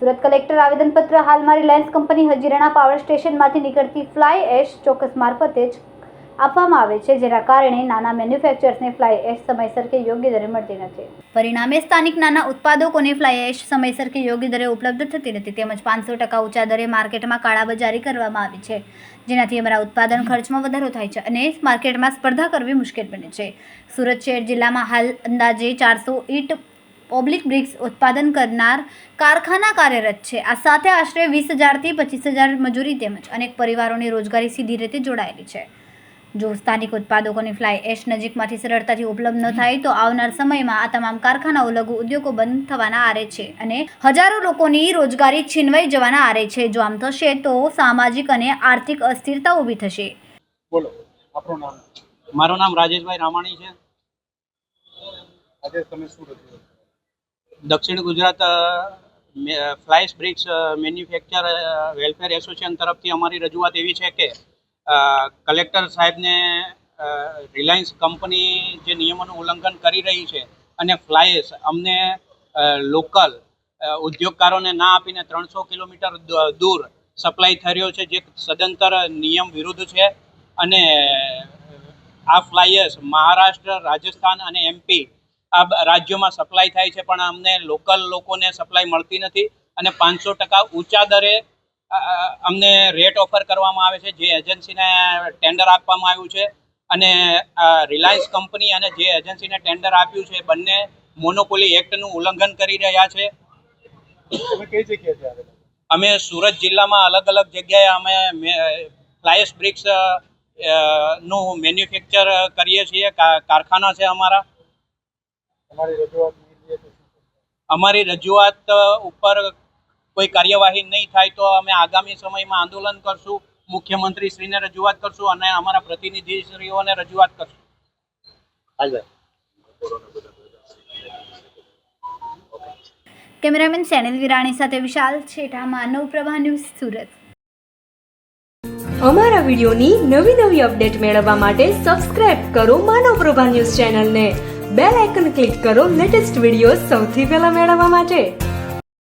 Surat collector આવેદનપત્ર હાલમાં Reliance company હજીરાના પાવર સ્ટેશનમાંથી નીકળતી ફ્લાય એશ ચોક્કસ મારફતે જ આપવામાં આવે છે, જેના કારણે નાના મેન્યુફેક્ચર્સને ફ્લાય એશ સમયસર કે યોગ્ય દરે મળતી નથી. પરિણામે સ્થાનિક નાના ઉત્પાદકોને ફ્લાય એશ સમયસર કે યોગ્ય દરે ઉપલબ્ધ થતી નથી. તેમજ પાંચસો ટકા ઊંચા દરે માર્કેટમાં કાળાબજારી કરવામાં આવી છે, જેનાથી અમારા ઉત્પાદન ખર્ચમાં વધારો થાય છે અને માર્કેટમાં સ્પર્ધા કરવી મુશ્કેલ બને છે. સુરત શહેર જિલ્લામાં હાલ અંદાજે ચારસો ઈંટ ઓબ્લિક બ્રિક્સ ઉત્પાદન કરનાર કારખાના કાર્યરત છે. આ સાથે આશરે વીસ હજારથી પચીસ હજાર મજૂરી તેમજ અનેક પરિવારોની રોજગારી સીધી રીતે જોડાયેલી છે. જો સ્થાનિક ઉત્પાદકોની ફ્લાય એશ નજીકમાંથી સરળતાથી ઉપલબ્ધ ન થાય તો આવનાર સમયમાં આ તમામ કારખાનાઓ લઘુ ઉદ્યોગો બંધ થવાના આરે છે અને હજારો લોકોની રોજગારી છીનવાઈ જવાના આરે છે. જો આમ થશે તો સામાજિક અને આર્થિક અસ્થિરતા ઊભી થશે. બોલો આપણું નામ? મારું નામ રાજેશભાઈ રામાણી છે. આજે તમે શું રજૂ દક્ષિણ Gujarat fly ash bricks manufacture welfare association તરફથી અમારી રજૂઆત એવી છે કે કલેક્ટર સાહેબને રિલાયન્સ કંપની જે નિયમોનું ઉલ્લંઘન કરી રહી છે અને ફ્લાયસ અમને લોકલ ઉદ્યોગકારોને ના આપીને ત્રણસો કિલોમીટર દૂર સપ્લાય થઈ રહ્યો છે, જે સદંતર નિયમ વિરુદ્ધ છે. અને આ ફ્લાયસ મહારાષ્ટ્ર, રાજસ્થાન અને એમપી આ રાજ્યોમાં સપ્લાય થાય છે, પણ અમને લોકલ લોકોને સપ્લાય મળતી નથી. અને પાંચસો ટકા ઊંચા દરે અમને રેટ ઓફર કરવામાં આવે છે જે એજન્સીને ટેન્ડર આપવામાં આવ્યું છે અને રિલાયન્સ કંપની અને જે એજન્સીને ટેન્ડર આપ્યું છે બંને મોનોપોલી એક્ટનું ઉલ્લંઘન કરી રહ્યા છે. અમે સુરત જિલ્લામાં અલગ અલગ જગ્યાએ અમે ફ્લાયસ બ્રિક્સનું મેન્યુફેક્ચર કરીએ છીએ કારખાના છે અમારા? અમારી રજૂઆત ઉપર કોઈ કાર્યવાહી નહીં થાય તો અમે આગામી સમયમાં આંદોલન કરશું મુખ્યમંત્રી શ્રીને રજૂઆત કરશું અને અમારા પ્રતિનિધિશ્રીઓને રજૂઆત કરશું. કેમેરામેન સેનિલ વિરાણી સાથે વિશાલ છેટા માનવ પ્રભા ન્યૂઝ સુરત. અમારા વિડિયોની નવી નવી અપડેટ મેળવવા માટે સબસ્ક્રાઇબ કરો માનવ પ્રભા ન્યૂઝ ચેનલને. બેલ આઇકન ક્લિક કરો લેટેસ્ટ વીડિયો સૌથી પહેલા મેળવવા માટે.